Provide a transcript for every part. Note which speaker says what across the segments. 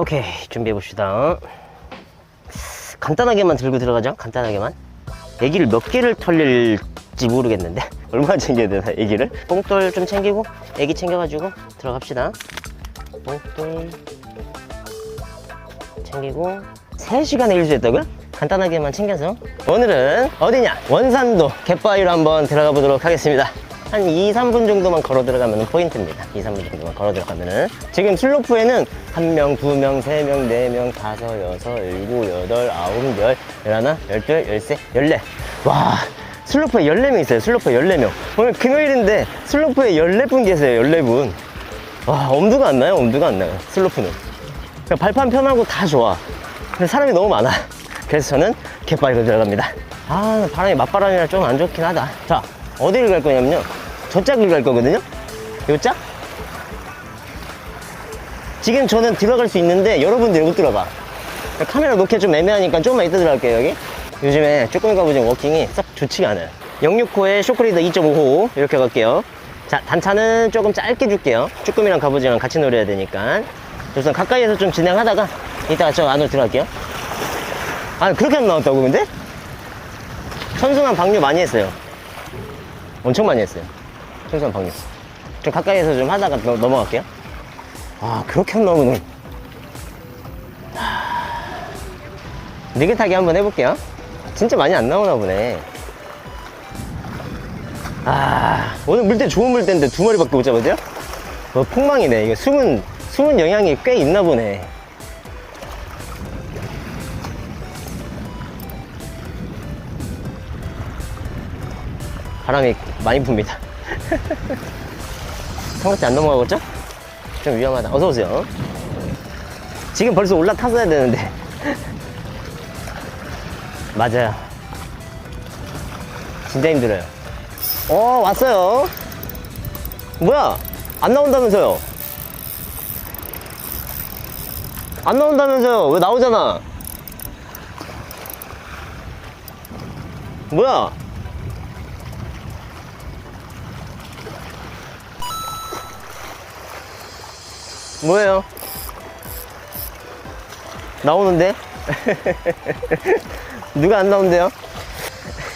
Speaker 1: 오케이 준비해 봅시다. 간단하게만 들고 들어가죠? 간단하게만. 애기를 몇 개를 털릴지 모르겠는데 얼마나 챙겨야 되나 애기를? 뽕돌 좀 챙기고 애기 챙겨가지고 들어갑시다. 뽕돌 챙기고. 3시간에 일수했다고요? 간단하게만 챙겨서. 오늘은 어디냐? 원산도 갯바위로 한번 들어가 보도록 하겠습니다 한 2, 3분 정도만 걸어 들어가면 포인트입니다 2, 3분 정도만 걸어 들어가면은 지금 슬로프에는 한 명, 두 명, 세 명, 네 명, 다섯, 여섯, 일곱, 여덟, 아홉, 열, 열하나, 열둘, 열세, 열네 와 슬로프에 14명 있어요 슬로프에 14명 오늘 금요일인데 슬로프에 14분 계세요 14분 와 엄두가 안 나요 엄두가 안 나요 슬로프는 발판 편하고 다 좋아. 근데 사람이 너무 많아. 그래서 저는 갯바위로 들어갑니다. 아, 바람이 맞바람이라 좀 안 좋긴 하다. 자, 어디를 갈 거냐면요. 저 짝을 갈 거거든요. 요 짝? 지금 저는 들어갈 수 있는데 여러분들 못 들어가. 카메라 놓기 좀 애매하니까 조금만 이따 들어갈게요, 여기. 요즘에 조금 가보진 워킹이 썩 좋지가 않아요. 065에 쇼크리더 2.5호 이렇게 갈게요. 자, 단차는 조금 짧게 줄게요. 쭈꾸미랑 갑오징어랑 같이 노려야 되니까. 우선 가까이에서 좀 진행하다가 이따가 저 안으로 들어갈게요. 아, 그렇게 안 나왔다고, 근데? 천승한 방류 많이 했어요. 엄청 많이 했어요. 천승한 방류. 좀 가까이에서 좀 하다가 넘- 넘어갈게요. 아, 그렇게 안 나오면 느긋하게 한번 해볼게요. 진짜 많이 안 나오나 보네. 아, 오늘 물때 좋은 물때인데 두 마리밖에 못 잡았죠? 어, 폭망이네. 이거 숨은, 숨은 영향이 꽤 있나 보네. 바람이 많이 붑니다. 삼각대 안 넘어가겠죠? 좀 위험하다. 어서오세요. 지금 벌써 올라탔어야 되는데. 맞아요. 진짜 힘들어요. 어, 왔어요. 뭐야? 안 나온다면서요? 안 나온다면서요? 왜 나오잖아? 뭐야? 뭐예요? 나오는데? 누가 안 나온대요?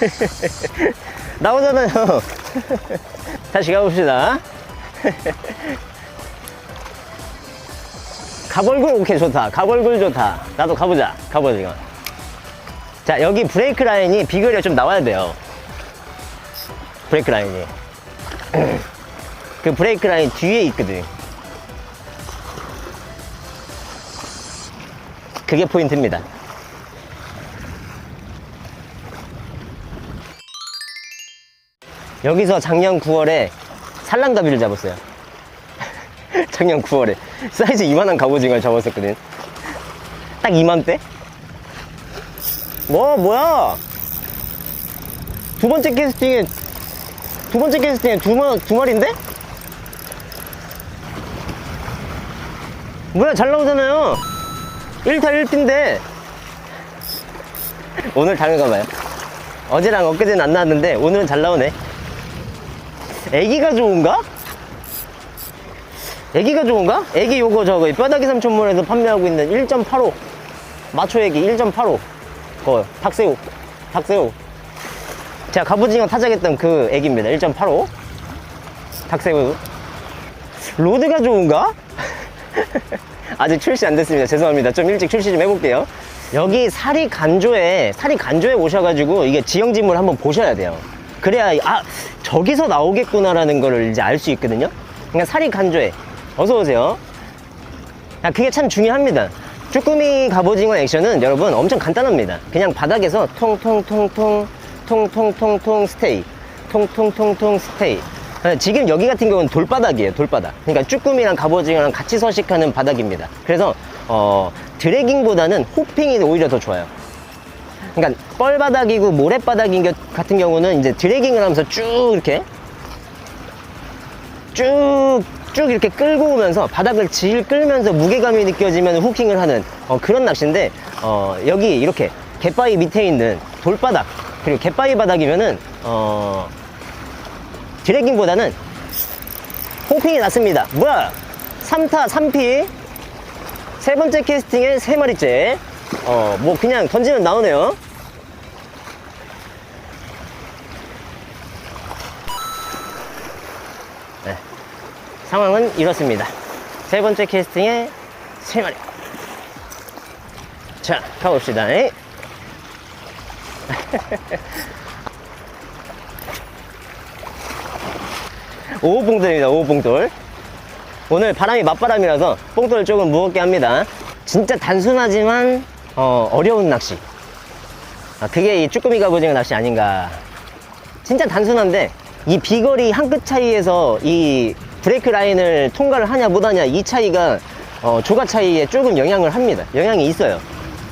Speaker 1: 나오잖아요. 다시 가봅시다. 가벌굴 오케이 좋다. 가벌굴 좋다. 나도 가보자. 가보자. 자 여기 브레이크 라인이 비거리가 좀 나와야 돼요. 브레이크 라인이. 그 브레이크 라인 뒤에 있거든. 그게 포인트입니다. 여기서 작년 9월에 산란가비를 잡았어요. 작년 9월에 사이즈 이만한 갑오징어를 잡았었거든. 딱 이맘때? 뭐 뭐야? 두 번째 캐스팅에 두 번째 캐스팅에 두, 마, 두 마리인데? 뭐야 잘 나오잖아요. 1타 1피인데 오늘 다른가 봐요. 어제랑 엊그제는 안 나왔는데 오늘은 잘 나오네. 애기가 좋은가? 애기가 좋은가? 애기 요거 저거 뼈다귀 삼촌몰에서 판매하고 있는 1.85 마초 애기 1.85 그거 닭새우 닭새우 제가 갑오징어 타작했던 그 애기입니다 1.85 닭새우 로드가 좋은가? 아직 출시 안 됐습니다 죄송합니다 좀 일찍 출시 좀 해볼게요 여기 사리 간조에 사리 간조에 오셔가지고 이게 지형지물 한번 보셔야 돼요 그래야 아 저기서 나오겠구나라는 거를 이제 알 수 있거든요 그러니까 사리 간조에 어서 오세요 아, 그게 참 중요합니다 쭈꾸미 갑오징어 액션은 여러분 엄청 간단합니다 그냥 바닥에서 통통통통 통통통통 스테이 통통통통 스테이 아, 지금 여기 같은 경우는 돌바닥이에요 돌바닥. 그러니까 쭈꾸미랑 갑오징어랑 같이 서식하는 바닥입니다. 그래서 어, 드래깅보다는 호핑이 오히려 더 좋아요. 그러니까 뻘바닥이고 모래바닥인 것 같은 경우는 이제 드래깅을 하면서 쭉 이렇게 쭉, 쭉 이렇게 끌고 오면서 바닥을 질 끌면서 무게감이 느껴지면 후킹을 하는 어, 그런 낚시인데 어, 여기 이렇게 갯바위 밑에 있는 돌바닥 그리고 갯바위 바닥이면은 어, 드래깅보다는 호핑이 낫습니다. 뭐야? 3타 3피 세 번째 캐스팅에 세 마리째. 어, 뭐 그냥 던지면 나오네요. 네. 상황은 이렇습니다. 세 번째 캐스팅에 세 마리. 자, 가봅시다. 오호봉돌입니다, 오호봉돌. 오늘 바람이 맞바람이라서 뽕돌을 조금 무겁게 합니다. 진짜 단순하지만 어, 어려운 낚시. 아, 그게 이 쭈꾸미 갑오징어 낚시 아닌가. 진짜 단순한데 이 비거리 한 끗 차이에서 이 브레이크 라인을 통과를 하냐 못하냐 이 차이가 어, 조가 차이에 조금 영향을 합니다. 영향이 있어요.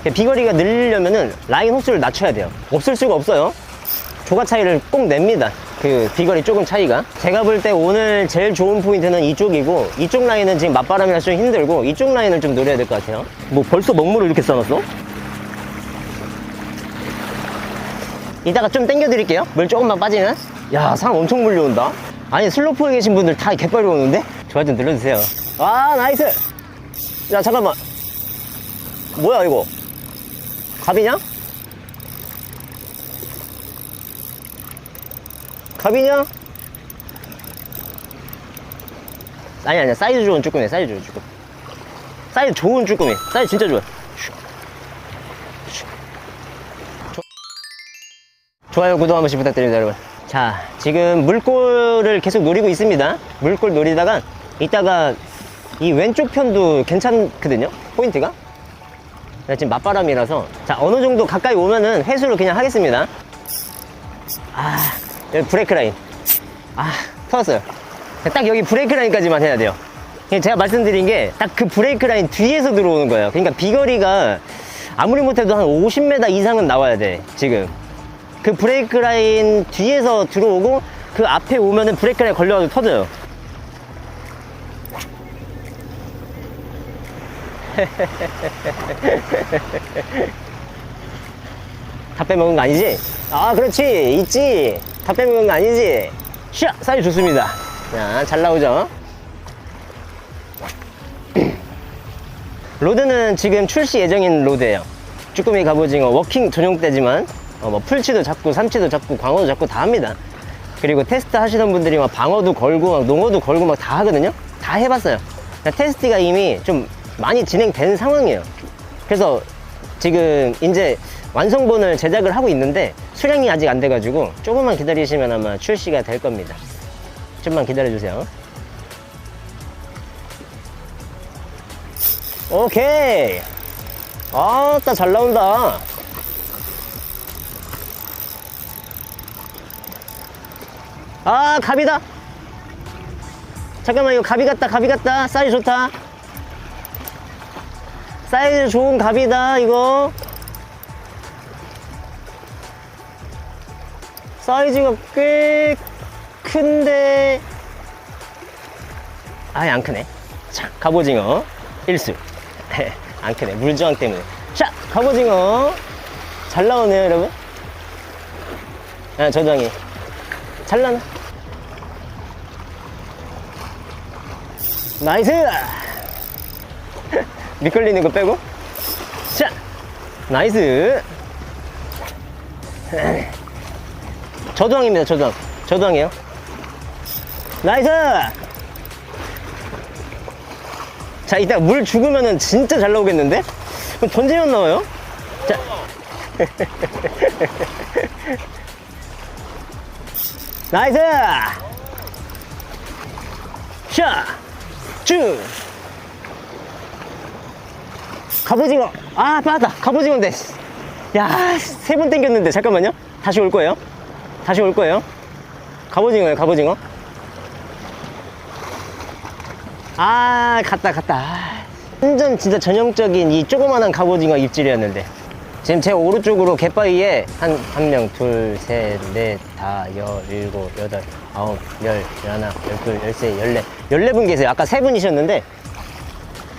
Speaker 1: 비거리가 늘리려면은 라인 호수를 낮춰야 돼요. 없을 수가 없어요. 조가 차이를 꼭 냅니다. 그 비거리 조금 차이가. 제가 볼 때 오늘 제일 좋은 포인트는 이쪽이고 이쪽 라인은 지금 맞바람이라서 좀 힘들고 이쪽 라인을 좀 노려야 될 것 같아요. 뭐 벌써 먹물을 이렇게 써놨어? 이따가 좀 당겨 드릴게요. 물 조금만 빠지면. 야, 상 엄청 물려온다. 아니, 슬로프에 계신 분들 다 개빨리 오는데? 좋아요 좀 눌러주세요. 아, 나이스! 야, 잠깐만. 뭐야, 이거? 갑이냐? 갑이냐? 아니, 아니야. 사이즈 좋은 쭈꾸미, 사이즈 좋은 쭈꾸미. 사이즈 좋은 쭈꾸미. 사이즈 진짜 좋아. 좋아요, 구독 한 번씩 부탁드립니다, 여러분. 자, 지금 물골을 계속 노리고 있습니다. 물골 노리다가 이따가 이 왼쪽 편도 괜찮거든요, 포인트가. 네, 지금 맞바람이라서. 자, 어느 정도 가까이 오면은 회수를 그냥 하겠습니다. 아, 여기 브레이크 라인. 아, 터졌어요. 딱 여기 브레이크 라인까지만 해야 돼요. 제가 말씀드린 게 딱 그 브레이크 라인 뒤에서 들어오는 거예요. 그러니까 비거리가 아무리 못해도 한 50m 이상은 나와야 돼, 지금. 그 브레이크 라인 뒤에서 들어오고 그 앞에 오면은 브레이크 라인 걸려가지고 터져요. 다 빼먹은 거 아니지? 아, 그렇지. 있지. 다 빼먹은 거 아니지? 샤! 사이즈 좋습니다. 자, 잘 나오죠? 로드는 지금 출시 예정인 로드예요. 쭈꾸미 갑오징어 워킹 전용대지만 어, 뭐 풀치도 잡고 삼치도 잡고 광어도 잡고 다 합니다. 그리고 테스트 하시던 분들이 막 방어도 걸고 막 농어도 걸고 막 다 하거든요. 다 해봤어요. 그러니까 테스트가 이미 좀 많이 진행된 상황이에요. 그래서 지금 이제 완성본을 제작을 하고 있는데 수량이 아직 안 돼가지고 조금만 기다리시면 아마 출시가 될 겁니다. 좀만 기다려주세요. 오케이. 아따 잘 나온다. 아 갑이다. 잠깐만 이거 갑이 같다 갑이 같다 사이즈 좋다. 사이즈 좋은 갑이다 이거. 사이즈가 꽤 큰데 아예 안 크네. 자 갑오징어 일수. 안 크네 물저항 때문에. 자 갑오징어 잘 나오네요 여러분. 아 저장이 잘 나나. 나이스! 미끌리는 거 빼고. 자! 나이스! 저도항입니다, 저도항. 저도항이에요. 나이스! 자, 이따 물 죽으면은 진짜 잘 나오겠는데? 그럼 던지면 나와요? 자. 나이스! 샤! 쭉! 갑오징어! 아, 빠졌다. 갑오징어인데. 야, 세 번 땡겼는데. 잠깐만요. 다시 올 거예요. 다시 올 거예요. 갑오징어요, 갑오징어. 아, 갔다, 갔다. 아, 완전 진짜 전형적인 이 조그만한 갑오징어 입질이었는데. 지금 제 오른쪽으로 갯바위에 한, 한 명, 둘, 셋, 넷, 다, 여, 일곱, 여덟, 아홉, 열, 열하나, 열둘, 열세, 열네. 열네 분 계세요. 아까 세 분이셨는데,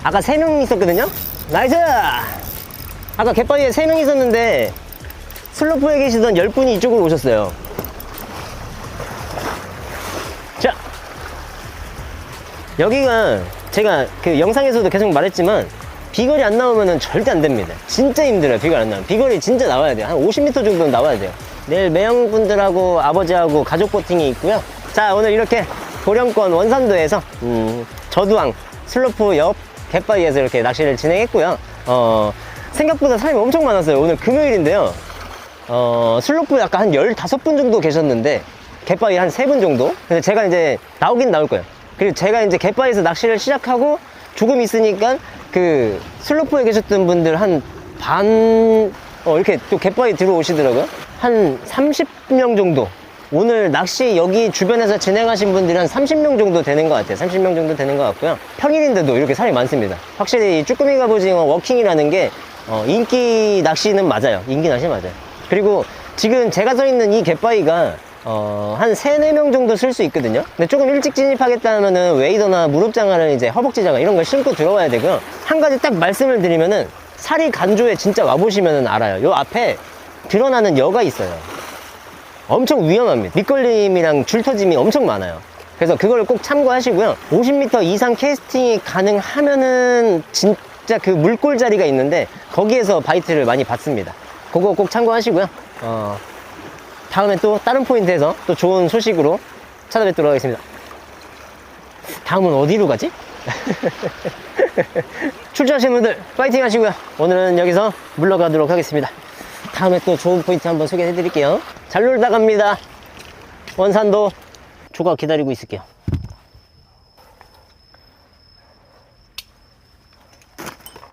Speaker 1: 아까 세 명 있었거든요? 나이스! 아까 갯바위에 세명 있었는데, 슬로프에 계시던 열 분이 이쪽으로 오셨어요. 자! 여기가 제가 그 영상에서도 계속 말했지만, 비거리 안 나오면은 절대 안 됩니다. 진짜 힘들어요, 비거리 안 나오면. 비거리 진짜 나와야 돼요. 한 50m 정도는 나와야 돼요. 내일 매형분들하고 아버지하고 가족 보팅이 있고요. 자, 오늘 이렇게 도령권 원산도에서, 음, 저두항 슬로프 옆 갯바위에서 이렇게 낚시를 진행했고요. 어, 생각보다 사람이 엄청 많았어요. 오늘 금요일인데요. 어, 슬로프 약간 한 15분 정도 계셨는데, 갯바위 한 3분 정도? 근데 제가 이제 나오긴 나올 거예요. 그리고 제가 이제 갯바위에서 낚시를 시작하고 조금 있으니까 그 슬로프에 계셨던 분들 한 반, 어, 이렇게 또 갯바위 들어오시더라고요. 한 30명 정도. 오늘 낚시 여기 주변에서 진행하신 분들이 한 30명 정도 되는 것 같아요. 30명 정도 되는 것 같고요. 평일인데도 이렇게 사람이 많습니다. 확실히 이 쭈꾸미 갑오징어 워킹이라는 게 어, 인기 낚시는 맞아요. 인기 낚시 맞아요. 그리고 지금 제가 서 있는 이 갯바위가 어, 한 3, 4명 정도 쓸 수 있거든요. 근데 조금 일찍 진입하겠다면은 웨이더나 무릎장화를 이제 허벅지 장화 이런 걸 신고 들어와야 되고요. 한 가지 딱 말씀을 드리면은 사리 간조에 진짜 와보시면은 알아요. 요 앞에 드러나는 여가 있어요. 엄청 위험합니다. 밑걸림이랑 줄 터짐이 엄청 많아요. 그래서 그걸 꼭 참고하시고요. 50m 이상 캐스팅이 가능하면은 진짜 그 물골 자리가 있는데 거기에서 바이트를 많이 받습니다. 그거 꼭 참고하시고요. 어, 다음에 또 다른 포인트에서 또 좋은 소식으로 찾아뵙도록 하겠습니다. 다음은 어디로 가지? 출전하시는 분들 파이팅 하시고요. 오늘은 여기서 물러가도록 하겠습니다. 다음에 또 좋은 포인트 한번 소개해 드릴게요. 잘 놀다 갑니다. 원산도 조각 기다리고 있을게요.